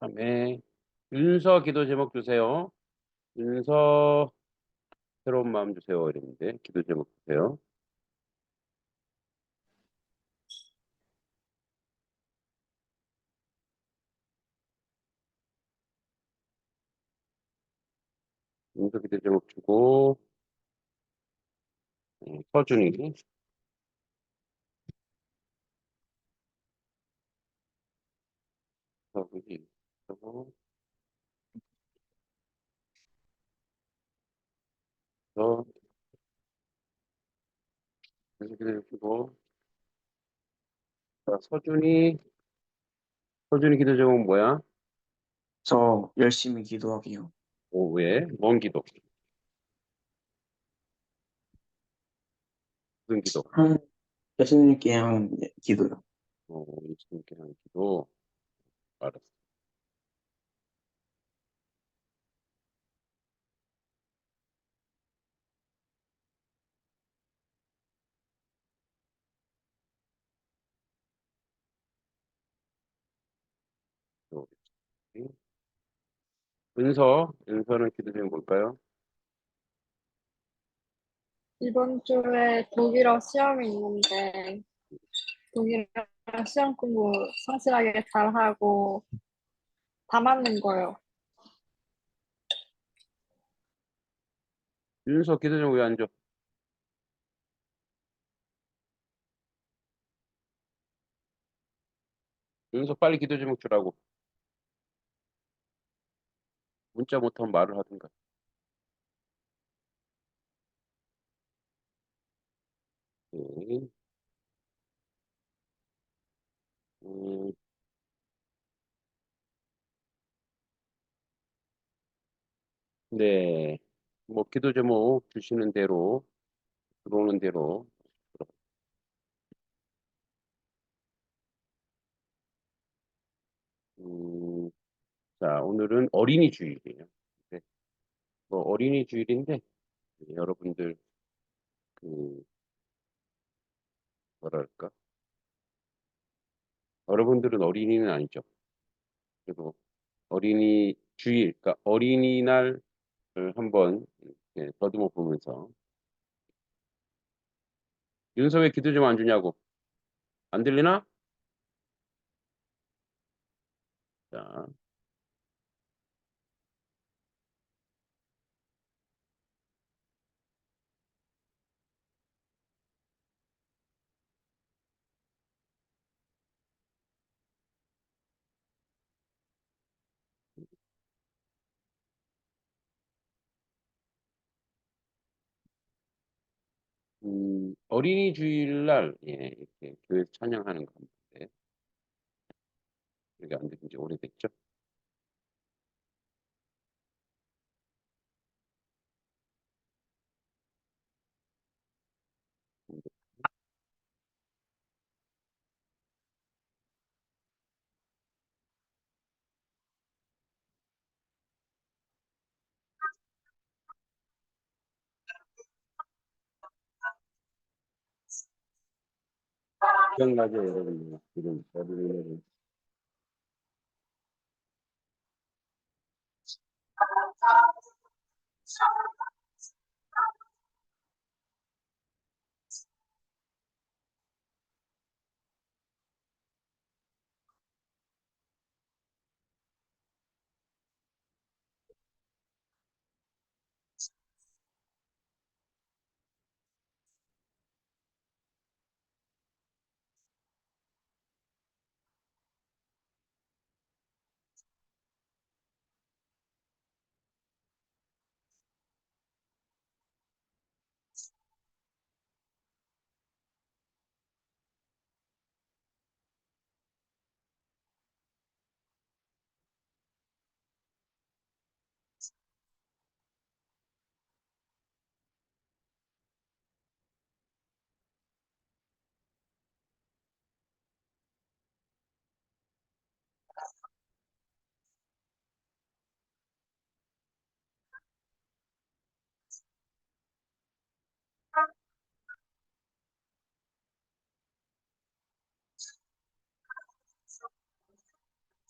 다음에 윤서 기도 제목 주세요. 윤서 새로운 마음 주세요. 이랬는데 기도 제목 주세요. 윤서 기도 제목 주고 네, 서준이 그리고 서 윤서 기도 제목 주고 자, 서준이 서준이 기도 제목 뭐야? 저 열심히 기도하기요. 오, 왜? 뭔 기도? 무슨 기도? 한 예수님께 하는 기도요. 어, 예수님께 하는 기도. 알았어. 은서, 은서는 기도 제목 뭘까요? 이번 주에 독일어 시험이 있는데 독일어 시험 공부 성실하게 잘하고 다 맞는 거요. 윤서 기도 제목 왜안 줘? 윤서 빨리 기도 제목 주라고. 문자 못하면 말을 하든가. 네. 음, 네. 뭐 기도 제목 주시는 대로 들어오는 대로 음, 자, 오늘은 어린이 주일이에요. 네. 뭐 어린이 주일인데 네, 여러분들 그 뭐랄까? 여러분들은 어린이는 아니죠. 그리고 어린이 주일, 그러니까 어린이날을 한번 이렇게 더듬어 보면서 윤서 왜 기도 좀 안 주냐고. 안 들리나? 자, 음, 어린이 주일날 예, 이렇게 교회 찬양하는 건데 이게 안 들린 지 오래됐죠? 기억나죠, 여러분? 지금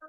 어린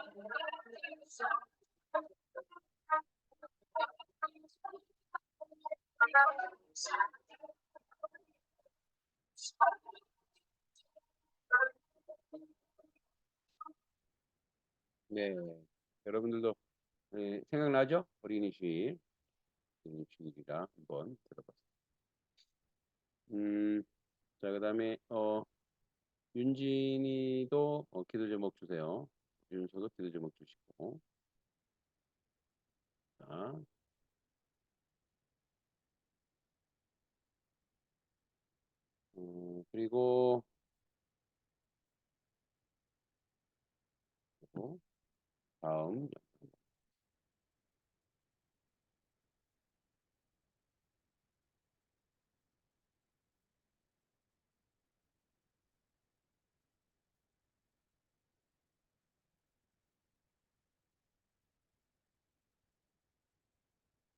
예, 생각나죠? 어린이집. 어린이집이라 한번 들어봤습니다. 음, 자, 그 다음에, 어, 윤진이도 어, 기도 제목 주세요. 윤서도 기도 제목 주시고. 자. 음, 그리고 다음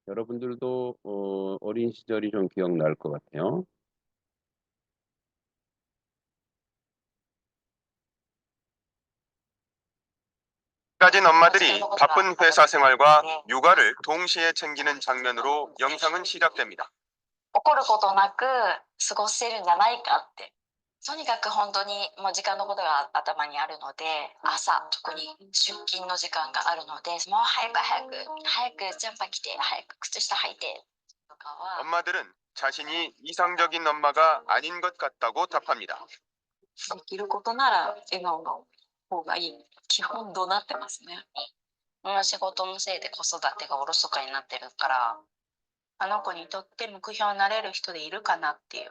여러분들도 어, 어린 시절이 좀 기억날 것 같아요. 가진 엄마들이 바쁜 회사 생활과 육아를 동시에 챙기는 장면으로 영상은 시작됩니다. 怒ることなく過ごせるんじゃないかって とにかく本当にもう時間のことが頭にあるので朝特に出勤の時間があるのでもう早く早く早くジャンパー着て早く靴下履いてとかは 엄마들은 자신이 이상적인 엄마가 아닌 것 같다고 답합니다. できることなら笑顔の方がいい基本どうなってますね仕事のせいで子育てがおろそかになってるからあの子にとって目標になれる人でいるかなっていう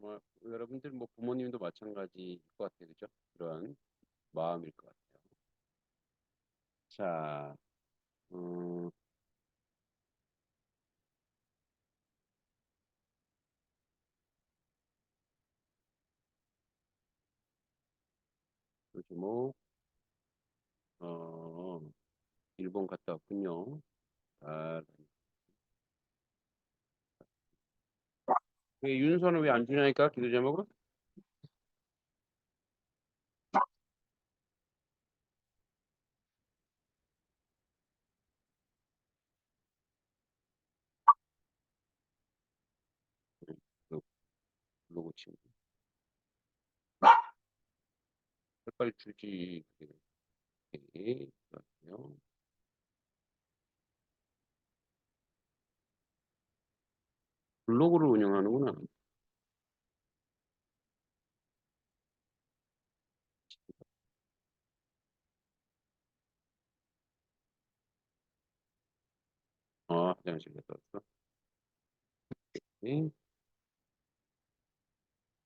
음, 정말 여러분들 뭐 부모님도 마찬가지일 것 같아요. 그죠? 그런 마음일 것 같아요. 자, 음, 요즘 뭐, 어, 일본 갔다 왔군요. 아, 윤서는 왜 안 주냐니까 기도 제목을? 블로그 친구. 빨리 주지. 오케이. 좋았고요. 블로그를 운영하는구나. 아, 화장실 갔다 왔어.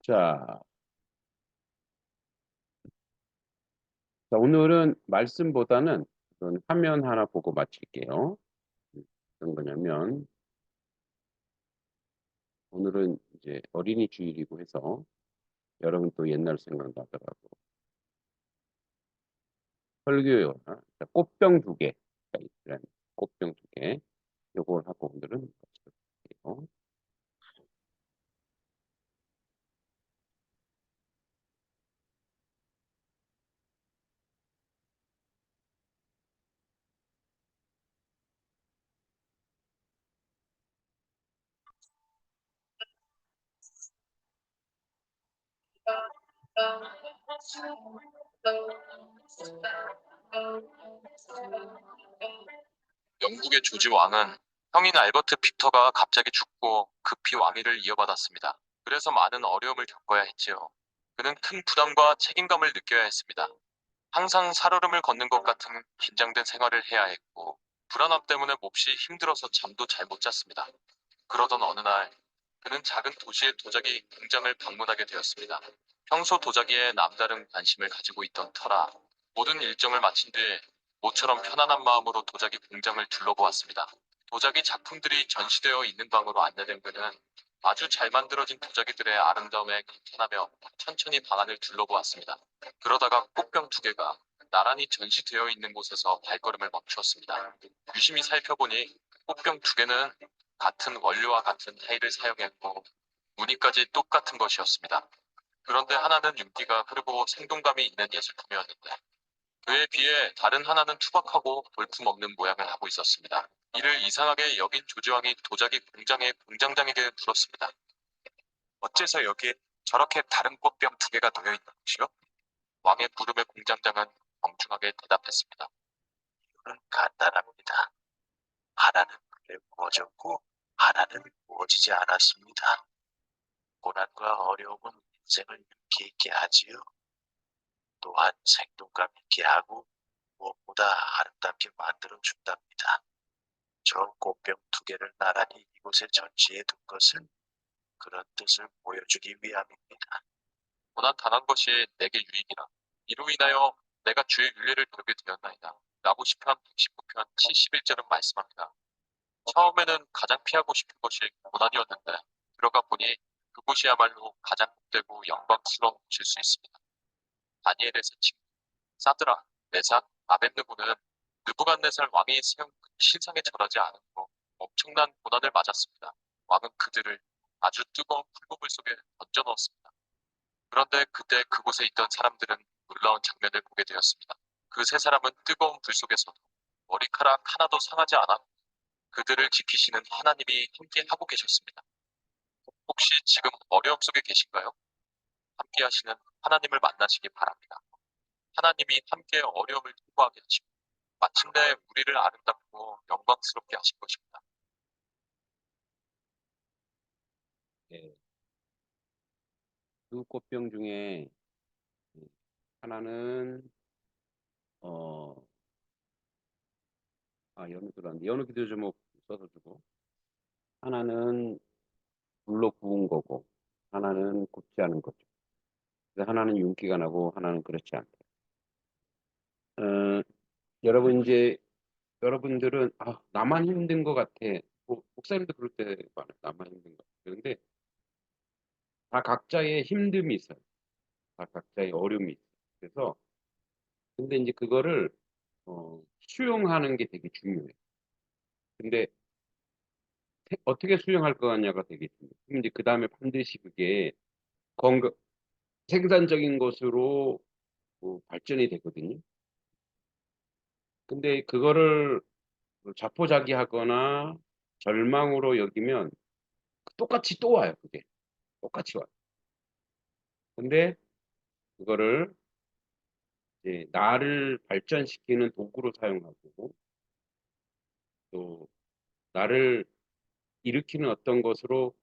자. 자, 오늘은 말씀보다는 화면 하나 보고 마칠게요. 어떤 거냐면, 오늘은 이제 어린이 주일이고 해서, 여러분 또 옛날 생각나더라고. 설교요. 자, 꽃병 두 개. 꽃병 두 개. 요걸 하고 오늘은 마치도록 할게요. 영국의 조지 왕은 형인 알버트 빅터가 갑자기 죽고 급히 왕위를 이어받았습니다. 그래서 많은 어려움을 겪어야 했지요. 그는 큰 부담과 책임감을 느껴야 했습니다. 항상 살얼음을 걷는 것 같은 긴장된 생활을 해야 했고 불안함 때문에 몹시 힘들어서 잠도 잘 못 잤습니다. 그러던 어느 날 그는 작은 도시의 도자기 공장을 방문하게 되었습니다. 평소 도자기에 남다른 관심을 가지고 있던 터라 모든 일정을 마친 뒤 모처럼 편안한 마음으로 도자기 공장을 둘러보았습니다. 도자기 작품들이 전시되어 있는 방으로 안내된 그는 아주 잘 만들어진 도자기들의 아름다움에 감탄하며 천천히 방 안을 둘러보았습니다. 그러다가 꽃병 두 개가 나란히 전시되어 있는 곳에서 발걸음을 멈추었습니다. 유심히 살펴보니 꽃병 두 개는 같은 원료와 같은 타일을 사용했고 무늬까지 똑같은 것이었습니다. 그런데 하나는 윤기가 흐르고 생동감이 있는 예술품이었는데 그에 비해 다른 하나는 투박하고 볼품없는 모양을 하고 있었습니다. 이를 이상하게 여긴 조지왕이 도자기 공장의 공장장에게 물었습니다. 어째서 여기에 저렇게 다른 꽃병 두 개가 놓여 있는 것이요? 왕의 물음에 공장장은 멍중하게 대답했습니다. 이유는 간단합니다. 하나는 불에 구워졌고 하나는 구워지지 않았습니다. 고난과 어려움은 인생을 윤기 있게 하지요. 또한 생동감 있게 하고 무엇보다 아름답게 만들어 준답니다. 저 꽃병 두 개를 나란히 이곳에 전시해 둔 것은 그런 뜻을 보여주기 위함입니다. 고난 당한 것이 내게 유익이라. 이로 인하여 내가 주의 윤례를 배우게 되었나이다. 라고 시편 119편 71절은 말씀합니다. 처음에는 가장 피하고 싶은 것이 고난이었는데 들어가 보니 그곳이야말로 가장 복되고 영광스러운 곳일 수 있습니다. 다니엘의 세 친구 사드라, 메삭, 아벤느고는 느부갓네살 왕이 세운 그 신상에 절하지 않았고 엄청난 고난을 맞았습니다. 왕은 그들을 아주 뜨거운 풀무불 속에 던져 넣었습니다. 그런데 그때 그곳에 있던 사람들은 놀라운 장면을 보게 되었습니다. 그 세 사람은 뜨거운 불 속에서도 머리카락 하나도 상하지 않았고 그들을 지키시는 하나님이 함께 하고 계셨습니다. 혹시 지금 어려움 속에 계신가요? 함께 하시는 하나님을 만나시기 바랍니다. 하나님이 함께 어려움을 공부하게 하시고 마침내 우리를 아름답고 영광스럽게 하신 것입니다. 예. 두 꽃병 중에 하나는 어, 아 연우 들어왔는데 연우 기도 제목 써서 주고 하나는 불로 구운 거고 하나는 굽지 않은 거죠. 그래서 하나는 윤기가 나고 하나는 그렇지 않다. 어, 여러분 이제 여러분들은 아 나만 힘든 것 같아. 뭐, 목사님도 그럴 때 많아요. 나만 힘든 것 같아. 그런데 다 각자의 힘듦이 있어요. 다 각자의 어려움이 있어요. 그래서 근데 이제 그거를 어, 수용하는 게 되게 중요해요. 근데 세- 어떻게 수용할 거냐가 되게 중요해요. 그럼 이제 그 다음에 반드시 그게 건강 생산적인 것으로 뭐 발전이 되거든요. 근데 그거를 자포자기하거나 절망으로 여기면 똑같이 또 와요. 그게 똑같이 와요. 근데 그거를 이제 나를 발전시키는 도구로 사용하고 또 나를 일으키는 어떤 것으로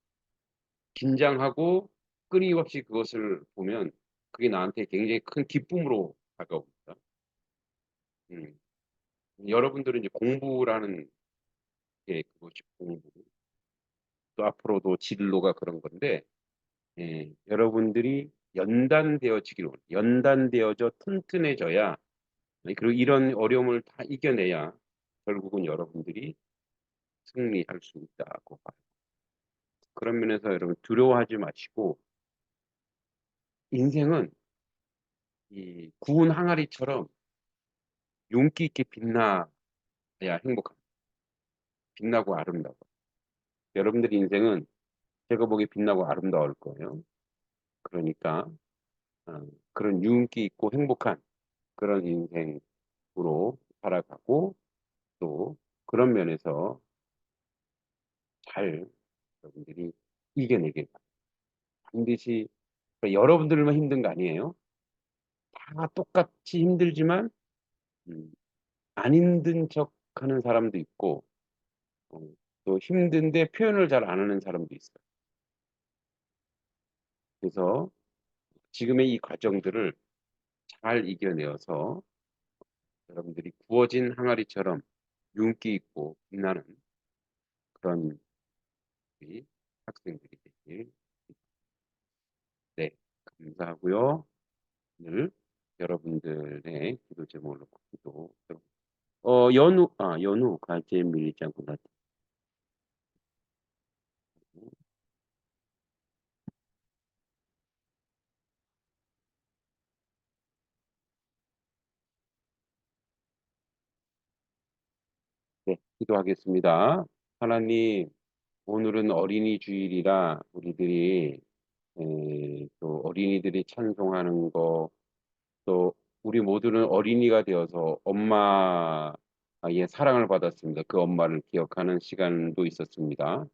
긴장하고 끊임없이 그것을 보면 그게 나한테 굉장히 큰 기쁨으로 다가옵니다. 음. 여러분들은 이제 공부라는 게 그것이 공부. 또 앞으로도 진로가 그런 건데, 예, 여러분들이 연단되어지길 원해요. 연단되어져 튼튼해져야, 그리고 이런 어려움을 다 이겨내야 결국은 여러분들이 승리할 수 있다고 봐요. 그런 면에서 여러분 두려워하지 마시고, 인생은 이 구운 항아리처럼 윤기 있게 빛나야 행복합니다. 빛나고 아름다워. 여러분들 인생은 제가 보기에 빛나고 아름다울 거예요. 그러니까 어, 그런 윤기 있고 행복한 그런 인생으로 살아가고 또 그런 면에서 잘 여러분들이 이겨내길 바랍니다. 반드시 그러니까 여러분들만 힘든 거 아니에요. 다 똑같이 힘들지만 음, 안 힘든 척 하는 사람도 있고 어, 또 힘든데 표현을 잘 안 하는 사람도 있어요. 그래서 지금의 이 과정들을 잘 이겨내어서 여러분들이 구워진 항아리처럼 윤기 있고 빛나는 그런 학생들이 되길 네 감사하고요. 오늘 여러분들의 기도 놓고 기도 어 연우 아 연우 가재 밀리지 않고 나 네, 기도하겠습니다. 하나님, 오늘은 어린이 주일이라 우리들이 에, 또 어린이들이 찬송하는 거, 또 우리 모두는 어린이가 되어서 엄마의 사랑을 받았습니다. 그 엄마를 기억하는 시간도 있었습니다.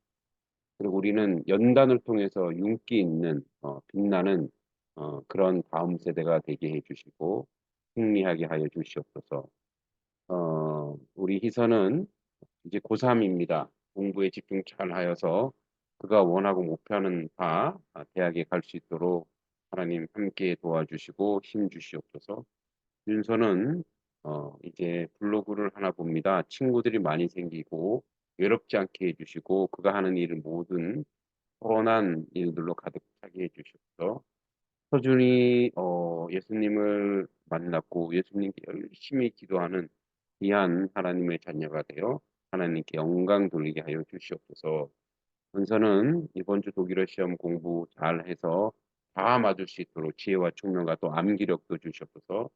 그리고 우리는 연단을 통해서 윤기 있는 어, 빛나는 어, 그런 다음 세대가 되게 해주시고 승리하게 하여 주시옵소서. 어, 우리 희선은 이제 고3입니다. 공부에 집중 잘 하여서 그가 원하고 목표하는 바 아, 대학에 갈 수 있도록 하나님 함께 도와주시고 힘 주시옵소서. 윤서는 어, 이제 블로그를 하나 봅니다. 친구들이 많이 생기고 외롭지 않게 해주시고 그가 하는 일을 모든 선한 일들로 가득 차게 해주시옵소서. 서준이 어, 예수님을 만났고 예수님께 열심히 기도하는 귀한 하나님의 자녀가 되어 하나님께 영광 돌리게 하여 주시옵소서. 은서는 이번 주 독일어 시험 공부 잘 해서 다 맞을 수 있도록 지혜와 총명과 또 암기력도 주시옵소서.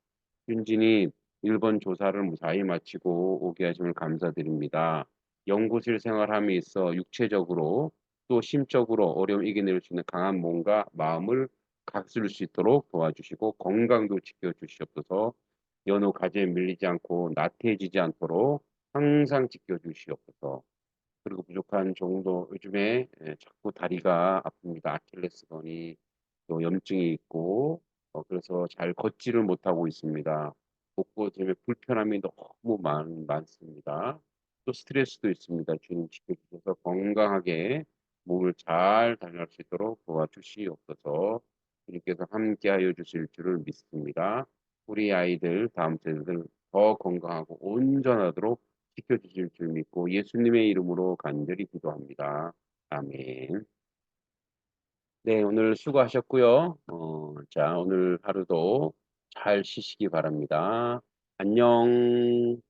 윤진이 일본 조사를 무사히 마치고 오게 하심을 감사드립니다. 연구실 생활함에 있어 육체적으로 또 심적으로 어려움 이겨낼 수 있는 강한 몸과 마음을 갖출 수 있도록 도와주시고 건강도 지켜주시옵소서. 연후 가지에 밀리지 않고 나태해지지 않도록 항상 지켜주시옵소서. 그리고 부족한 정도 요즘에 예, 자꾸 다리가 아픕니다. 아킬레스건이 또 염증이 있고 어, 그래서 잘 걷지를 못하고 있습니다. 복부 때문에 불편함이 너무 많, 많습니다. 또 스트레스도 있습니다. 주님 지켜주셔서 건강하게 몸을 잘 다녀갈 수 있도록 도와주시옵소서. 주님께서 함께하여 주실 줄을 믿습니다. 우리 아이들 다음 세대들 더 건강하고 온전하도록 지켜주실 줄 믿고 예수님의 이름으로 간절히 기도합니다. 아멘. 네, 오늘 수고하셨고요. 어, 자, 오늘 하루도 잘 쉬시기 바랍니다. 안녕.